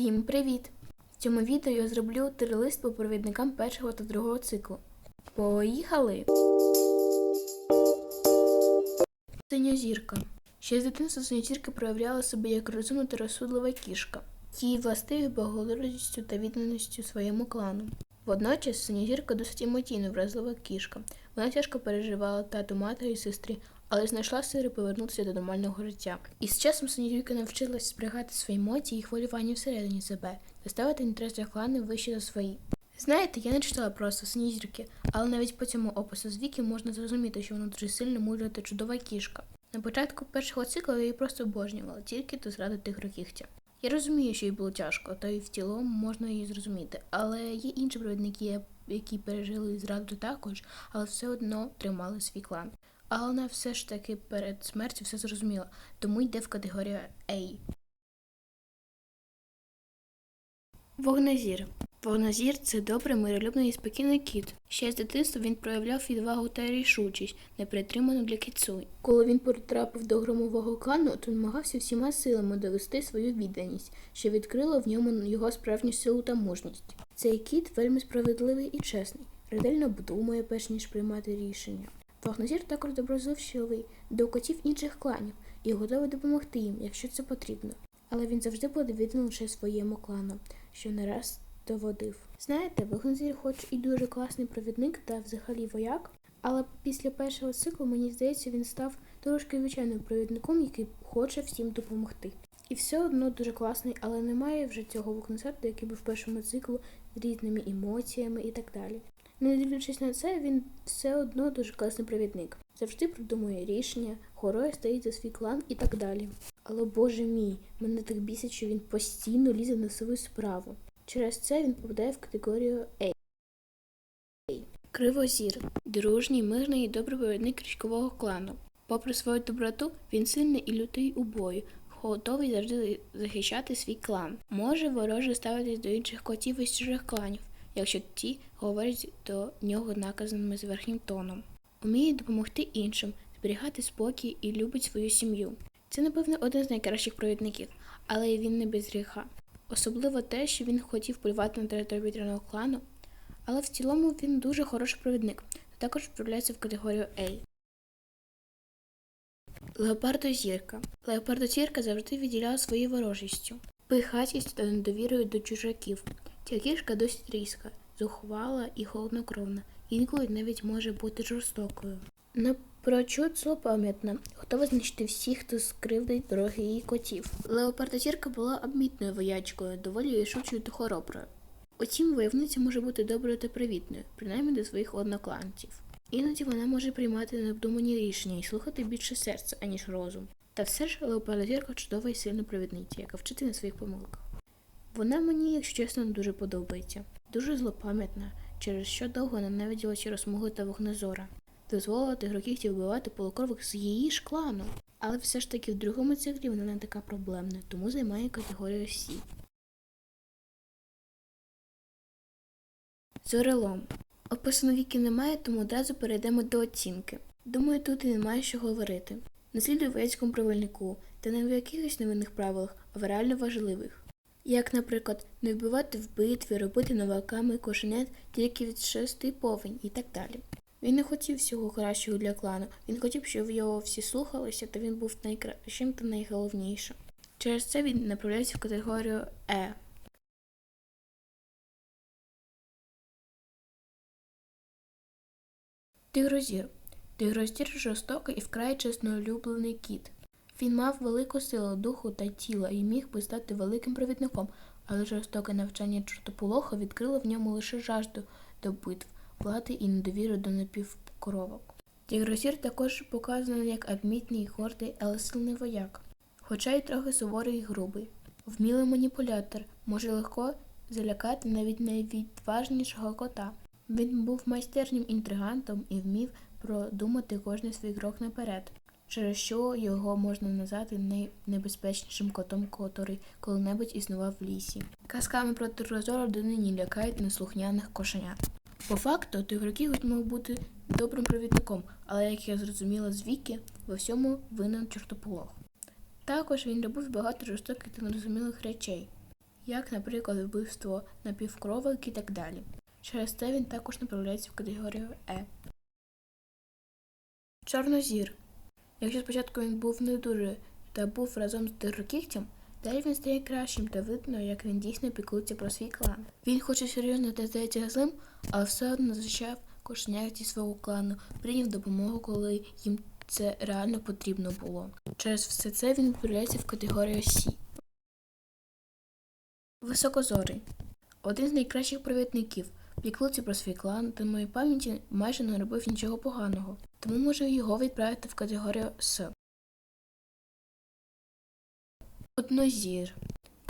Всім привіт! В цьому відео я зроблю тирилист по провідникам першого та другого циклу. Поїхали! Синьозірка. Ще з дитинства синьозірка проявляла себе як розумна та розсудлива кішка. Її властиві благородністю та відданістю своєму клану. Водночас синьозірка досить емоційно вразлива кішка. Вона тяжко переживала тату матері і сестрі, але знайшла сили повернутися до нормального життя. І з часом синьозірка навчилась зберігати свої емоції і хвилювання всередині себе та ставити інтереси клану вище за свої. Знаєте, я не читала просто синьозірки, але навіть по цьому опису з віки можна зрозуміти, що вона дуже сильна, мудра та чудова кішка. На початку першого циклу я її просто обожнювала, тільки до зради тигру кігтя. Я розумію, що їй було тяжко, та й в цілому можна її зрозуміти. Але є інші провідники, які пережили зраду також, але все одно тримали свій клан. А вона все ж таки перед смертю все зрозуміла, тому йде в категорію A. Вогнезір. Вогнезір це добрий, миролюбний і спокійний кіт. Ще з дитинства він проявляв відвагу та рішучість, непритриману для кіцуй. Коли він потрапив до громового клану, то намагався всіма силами довести свою відданість, що відкрило в ньому його справжню силу та мужність. Цей кіт вельми справедливий і чесний, ретельно обдумує, перш ніж приймати рішення. Вогнезір також доброзичливий до котів інших кланів і готовий допомогти їм, якщо це потрібно. Але він завжди буде відданий лише своєму клану, що не раз доводив. Знаєте, Вогнезір хоч і дуже класний провідник та взагалі вояк, але після першого циклу, мені здається, він став трошки звичайним провідником, який хоче всім допомогти. І все одно дуже класний, але немає вже цього вогнезарда, який був в першому циклу з різними емоціями і так далі. Не дивлячись на це, він все одно дуже класний провідник. Завжди придумує рішення, хорою стоїть за свій клан і так далі. Але боже мій, мене так бісить, що він постійно лізе на свою справу. Через це він попадає в категорію A. Кривозір дружній, мирний і добрий провідник річкового клану. Попри свою доброту, він сильний і лютий у бою, готовий завжди захищати свій клан. Може вороже ставитись до інших котів із чужих кланів, якщо ті говорять до нього наказаними з верхнім тоном. Уміє допомогти іншим, зберігати спокій і любить свою сім'ю. Це, напевно, один з найкращих провідників, але він не без гріха. Особливо те, що він хотів полювати на територію вітряного клану, але в цілому він дуже хороший провідник, також вправляється в категорію A. Леопардозірка. Леопардозірка завжди відділяла своєю ворожістю, пихатістю та недовірою до чужаків. Ця кішка досить різка, зухвала і холоднокровна, інколи навіть може бути жорстокою. Напрочуд злопам'ятна, готова знищити всіх, хто скривдить дороги її котів. Леопардозірка була обмітною воячкою, доволі рішучою та хороброю. Утім, войовниця може бути доброю та привітною, принаймні до своїх однокланців. Іноді вона може приймати необдумані рішення і слухати більше серця, аніж розум. Та все ж леопардозірка чудова і сильна провідниця, яка вчити на своїх помилках. Вона мені, якщо чесно, дуже подобається. Дуже злопам'ятна, через що довго ненавиділа через смугли та вогнезора. Дозволила тигрокігтів вбивати полукрових з її ж клану. Але все ж таки в другому циклі вона не така проблемна, тому займає категорію Сі. Зорелом. Описано віки немає, тому одразу перейдемо до оцінки. Думаю, тут і немає що говорити. Не слідуй воєцькому правильнику, та не в якихось невинних правилах, а в реально важливих. Як, наприклад, не вбивати в битві, робити новаками кошенят тільки від шести повень і так далі. Він не хотів всього кращого для клану, він хотів, щоб його всі слухалися, та він був найкращим та найголовнішим. Через це він направляється в категорію Е. Тигрозір. Тигрозір жорстокий і вкрай чеснолюблений кіт. Він мав велику силу духу та тіла і міг би стати великим провідником, але жорстоке навчання чортополоха відкрило в ньому лише жажду до битв, влади і недовіру до напівкоровок. Тігрозір також показаний як адмітний, гордий, але сильний вояк, хоча й трохи суворий і грубий. Вмілий маніпулятор може легко залякати навіть найвідважнішого кота. Він був майстернім інтригантом і вмів продумати кожний свій крок наперед, через що його можна назвати найнебезпечнішим котом, котрий коли-небудь існував в лісі. Казками про Тирозора донині лякають неслухняних кошенят. По факту, Тигрокіготь мав бути добрим провідником, але, як я зрозуміла з віки, во всьому винен чортополох. Також він робив багато жорстоких та нерозумілих речей. як, наприклад, вбивство напівкровок і так далі. Через це він також направляється в категорію Е. Чорнозір. Якщо спочатку він був не дуже та був разом з дирокігтям, далі він стає кращим та видно, як він дійсно піклується про свій клан. Він хоче серйозно та здається злим, але все одно захищав кошенят свого клану, прийняв допомогу, коли їм це реально потрібно було. Через все це він відправляється в категорію Сі. Високозорий. Один з найкращих провідників. Піклується про свій клан, та в моїй пам'яті майже не робив нічого поганого, тому можу його відправити в категорію С. Однозір.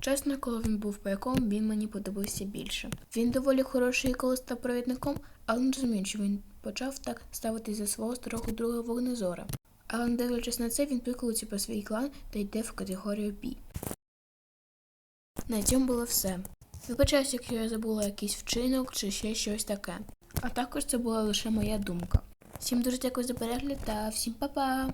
Чесно, коли він був пайком, він мені подобався більше. Він доволі хороший, коли став провідником, але не розумію, що він почав так ставитись за свого старого друга вогнезора. Але не дивлячись на це, він піклується про свій клан та йде в категорію Б. На цьому було все. Вибачаюсь, якщо я забула якийсь вчинок чи ще щось таке. А також це була лише моя думка. Всім дуже дякую за перегляд та всім па-па!